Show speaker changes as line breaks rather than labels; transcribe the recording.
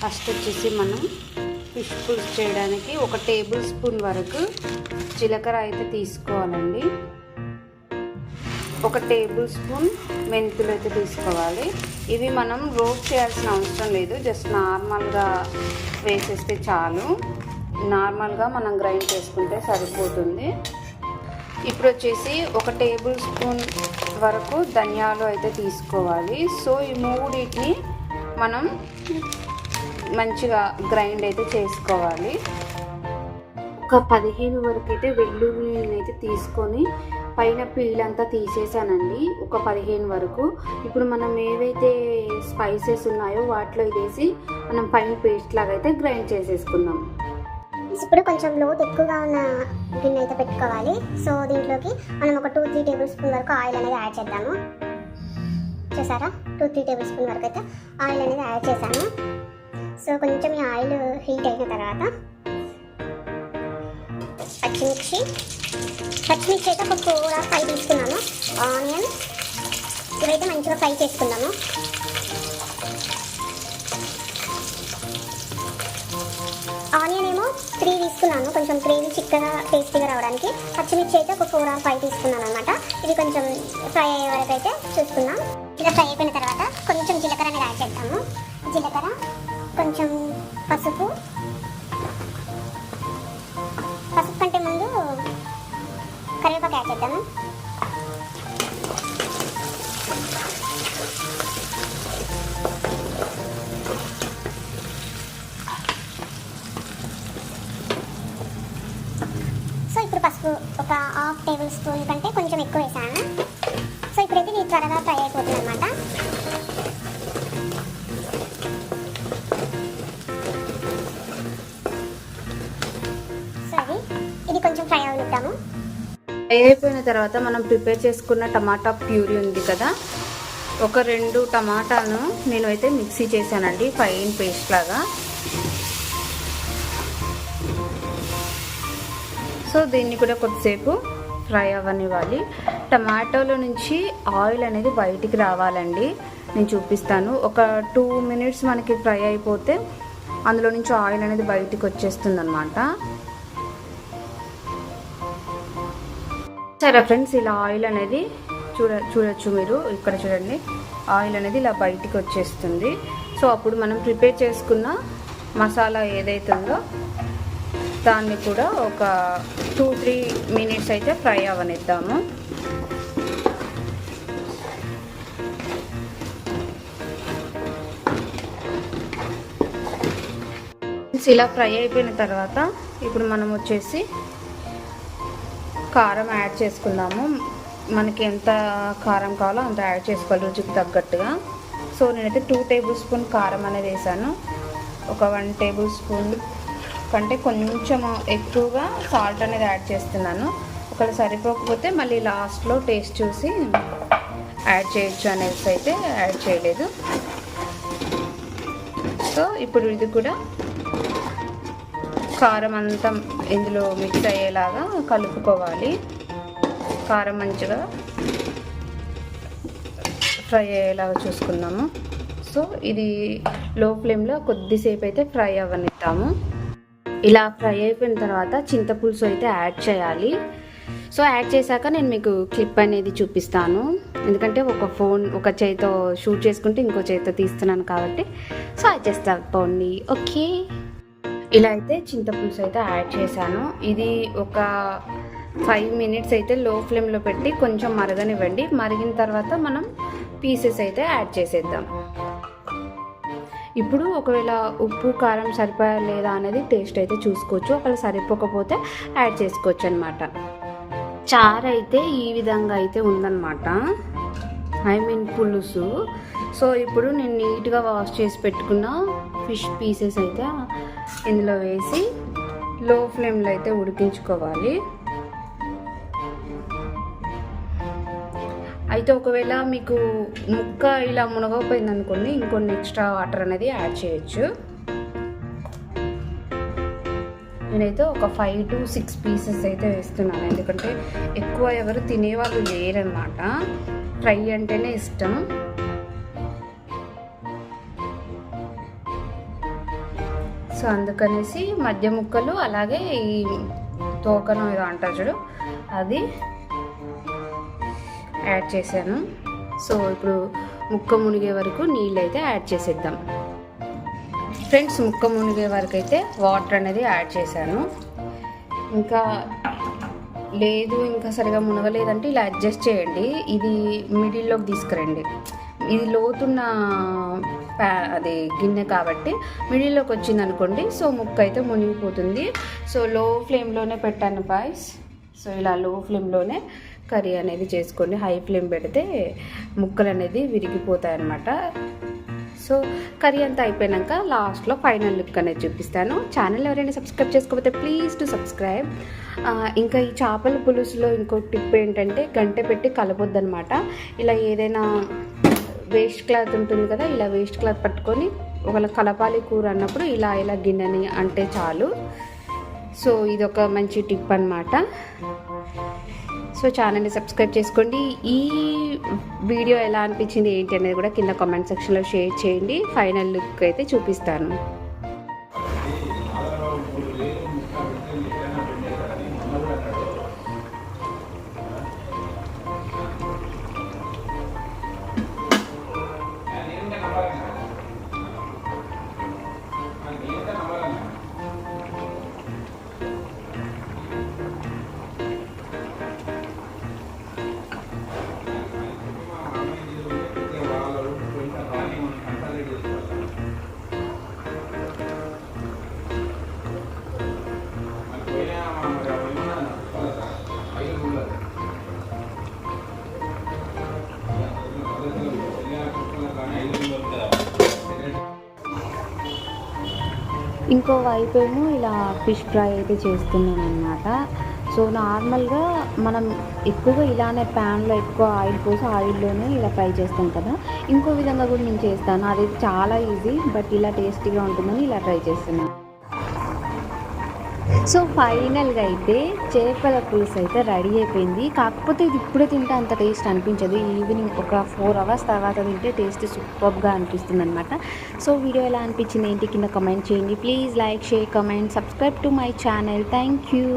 First వచ్చేసి మనం fish పులుసు చేయడానికి ఒక టేబుల్ స్పూన్ వరకు జీలకర్ర అయితే తీసుకోవాలండి. ఒక టేబుల్ స్పూన్ మెంతులు అయితే తీసుకోవాలి. ఇవి మనం రోస్ట్ చేయాల్సిన అవసరం లేదు. జస్ట్ నార్మల్గా వేసేస్తే చాలు. నార్మల్గా మనం గ్రైండ్ చేసుకుంటే సరిపోతుంది. ఇప్పుడు వచ్చేసి ఒక టేబుల్ స్పూన్ వరకు ధనియాలు అయితే తీసుకోవాలి. సో ఈ మూడింటిని మనం మంచిగా గ్రైండ్ అయితే చేసుకోవాలి. ఒక పదిహేను వరకు అయితే వెల్లుల్లిని అయితే తీసుకొని పైన పీల్ అంతా తీసేసానండి. ఒక పదిహేను వరకు. ఇప్పుడు మనం ఏవైతే స్పైసెస్ ఉన్నాయో వాటిలో వేసి మనం పైన పేస్ట్ లాగా అయితే గ్రైండ్ చేసేసుకుందాం.
ఇప్పుడు కొంచెం లోతు ఎక్కువగా ఉన్న గిన్నె అయితే పెట్టుకోవాలి. సో దీంట్లోకి మనం ఒక టూ త్రీ టేబుల్ స్పూన్ వరకు ఆయిల్ అనేది యాడ్ చేద్దాము. చూసారా? టూ త్రీ టేబుల్ స్పూన్ వరకు అయితే ఆయిల్ అనేది యాడ్ చేశాను. సో కొంచెం ఈ ఆయిల్ హీట్ అయిన తర్వాత పచ్చిమిర్చి. పచ్చిమిర్చి అయితే ఒక కూర ఫ్రై తీసుకున్నాను. ఆనియన్. ఇవైతే మంచిగా ఫ్రై చేసుకున్నాము ఆనియన్ ఏమో త్రీ తీసుకున్నాను. కొంచెం గ్రేవీ చిక్కగా టేస్టీగా రావడానికి. పచ్చిమిర్చి అయితే ఒక ఫోర్ ఆర్ ఫైవ్ తీసుకున్నాను అనమాట ఇది కొంచెం ఫ్రై అయ్యే వరకు అయితే చూసుకుందాం. ఇలా ఫ్రై అయిపోయిన తర్వాత కొంచెం జీలకర్ర అనేది యాడ్ చేద్దాము. జీలకర్ర. కొంచెం పసుపు. పసుపు కంటే ముందు కరివేపాకు యాడ్ చేద్దాము. సో ఇప్పుడు పసుపు ఒక హాఫ్ టేబుల్ స్పూన్ కంటే
అయిపోయిన తర్వాత మనం ప్రిపేర్ చేసుకున్న టమాటా ప్యూరీ ఉంది కదా. ఒక రెండు టమాటాను నేను అయితే మిక్సీ చేశానండి ఫైన్ పేస్ట్ లాగా. సో దీన్ని కూడా కొద్దిసేపు ఫ్రై అవ్వనివ్వాలి. టమాటోలో నుంచి ఆయిల్ అనేది బయటికి రావాలండి. నేను చూపిస్తాను. ఒక టూ మినిట్స్ మనకి ఫ్రై అయిపోతే అందులో నుంచి ఆయిల్ అనేది బయటికి వచ్చేస్తుంది అనమాట సరే ఫ్రెండ్స్ ఇలా ఆయిల్ అనేది చూడ చూడొచ్చు మీరు. ఇక్కడ చూడండి. ఆయిల్ అనేది ఇలా బయటికి వచ్చేస్తుంది. సో అప్పుడు మనం ప్రిపేర్ చేసుకున్న మసాలా ఏదైతే ఉందో దాన్ని కూడా ఒక టూ త్రీ మినిట్స్ అయితే ఫ్రై అవనిద్దాము. ఇలా ఫ్రై అయిపోయిన తర్వాత ఇప్పుడు మనం వచ్చేసి కారం యాడ్ చేసుకుందాము. మనకి ఎంత కారం కావాలో అంత యాడ్ చేసుకోవాలి రుచికి తగ్గట్టుగా. సో నేనైతే టూ టేబుల్ స్పూన్ కారం అనేది వేసాను. ఒక వన్ టేబుల్ స్పూన్ కంటే కొంచెం ఎక్కువగా సాల్ట్ అనేది యాడ్ చేస్తున్నాను. ఒకవేళ సరిపోకపోతే మళ్ళీ లాస్ట్లో టేస్ట్ చూసి యాడ్ చేయొచ్చు అనేసి అయితే యాడ్ చేయలేదు. సో ఇప్పుడు ఇది కూడా కారం అంతా ఇందులో మిక్స్ అయ్యేలాగా కలుపుకోవాలి. కారం మంచిగా ఫ్రై అయ్యేలాగా చూసుకుందాము సో ఇది లో ఫ్లేమ్లో కొద్దిసేపు అయితే ఫ్రై అవ్వనిద్దాము. ఇలా ఫ్రై అయిపోయిన తర్వాత చింతపులుసు అయితే యాడ్ చేయాలి. సో యాడ్ చేశాక నేను మీకు క్లిప్ అనేది చూపిస్తాను. ఎందుకంటే ఒక ఫోన్ ఒక చేతితో షూట్ చేసుకుంటే ఇంకో చేతితో తీస్తున్నాను కాబట్టి. సో అది చేస్తా పోండి ఓకే? ఇలా అయితే చింతపులుసు అయితే యాడ్ చేశాను. ఇది ఒక ఫైవ్ మినిట్స్ అయితే లో ఫ్లేమ్లో పెట్టి కొంచెం మరగనివ్వండి. మరిగిన తర్వాత మనం పీసెస్ అయితే యాడ్ చేసేద్దాం. ఇప్పుడు ఒకవేళ ఉప్పు కారం సరిపోయా లేదా అనేది టేస్ట్ అయితే చూసుకోవచ్చు. ఒకవేళ సరిపోకపోతే యాడ్ చేసుకోవచ్చు అనమాట చారు అయితే ఈ విధంగా అయితే ఉందన్నమాట. ఐ మీన్ పులుసు. సో ఇప్పుడు నేను నీట్గా వాష్ చేసి పెట్టుకున్న ఫిష్ పీసెస్ అయితే ఇందులో వేసి లో ఫ్లేమ్లో అయితే ఉడికించుకోవాలి. అయితే ఒకవేళ మీకు ముక్క ఇలా మునగకపోయింది అనుకోండి ఇంకొన్ని ఎక్స్ట్రా వాటర్ అనేది యాడ్ చేయొచ్చు. నేనైతే ఒక ఫైవ్ టు సిక్స్ పీసెస్ అయితే వేస్తున్నాను. ఎందుకంటే ఎక్కువ ఎవరు తినేవాళ్ళు లేరనమాట ఫ్రై అంటేనే ఇష్టం. సో అందుకనేసి మధ్య ముక్కలు అలాగే ఈ తోకను ఏదో అంటారు చూడు అది యాడ్ చేశాను. సో ఇప్పుడు ముక్క మునిగే వరకు నీళ్ళు అయితే యాడ్ చేసేద్దాం. ఫ్రెండ్స్ ముక్క మునిగే వరకు అయితే వాటర్ అనేది యాడ్ చేశాను. ఇంకా లేదు ఇంకా సరిగా మునగలేదంటే ఇలా అడ్జస్ట్ చేయండి. ఇది మిడిల్లోకి తీసుకురండి. ఇది లోతున్న ప్యా అది గిన్నె కాబట్టి మిడిల్లోకి వచ్చింది అనుకోండి సో ముక్క అయితే మునిగిపోతుంది. సో లో ఫ్లేమ్లోనే పెట్టాను బాయ్స్ సో ఇలా లో ఫ్లేమ్లోనే కర్రీ అనేది చేసుకోండి. హై ఫ్లేమ్ పెడితే ముక్కలు అనేది విరిగిపోతాయి అన్నమాట సో కర్రీ అంతా అయిపోయాక లాస్ట్లో ఫైనల్ లుక్ అనేది చూపిస్తాను. ఛానల్ ఎవరైనా సబ్స్క్రైబ్ చేసుకోకపోతే ప్లీజ్ టు సబ్స్క్రైబ్. ఇంకా ఈ చేపల పులుసులో ఇంకో టిప్ ఏంటంటే గంట పెట్టి కలపొద్దనమాట ఇలా ఏదైనా వేస్ట్ క్లాత్ ఉంటుంది కదా ఇలా వేస్ట్ క్లాత్ పట్టుకొని ఒకవేళ కలపాలి కూర అన్నప్పుడు ఇలా ఇలా గిన్నెని అంటే చాలు. సో ఇది ఒక మంచి టిప్ అనమాట సో ఛానల్ని సబ్స్క్రైబ్ చేసుకోండి. ఈ వీడియో ఎలా అనిపించింది ఏంటి అనేది కూడా కింద కామెంట్ సెక్షన్లో షేర్ చేయండి. ఫైనల్ లుక్ అయితే చూపిస్తాను. ఇంకో వైపు ఏమో ఇలా ఫిష్ ఫ్రై అయితే చేస్తున్నాను అనమాట సో నార్మల్గా మనం ఎక్కువగా ఇలానే ప్యాన్లో ఎక్కువ ఆయిల్ పోసి ఆయిల్లోనే ఇలా ఫ్రై చేస్తాం కదా. ఇంకో విధంగా కూడా నేను చేస్తాను. అది చాలా ఈజీ బట్ ఇలా టేస్టీగా ఉంటుందని ఇలా ట్రై చేస్తున్నాను. సో ఫైనల్గా అయితే చేపల పులుసు అయితే రెడీ అయిపోయింది. కాకపోతే ఇది ఇప్పుడే తింటే అంత టేస్ట్ అనిపించదు. ఈవినింగ్ ఒక ఫోర్ అవర్స్ తర్వాత తింటే టేస్ట్ సూపర్గా అనిపిస్తుంది అనమాట సో వీడియో ఎలా అనిపించింది ఏంటి? కింద కమెంట్ చేయండి. Please like share comment subscribe to my channel. Thank you.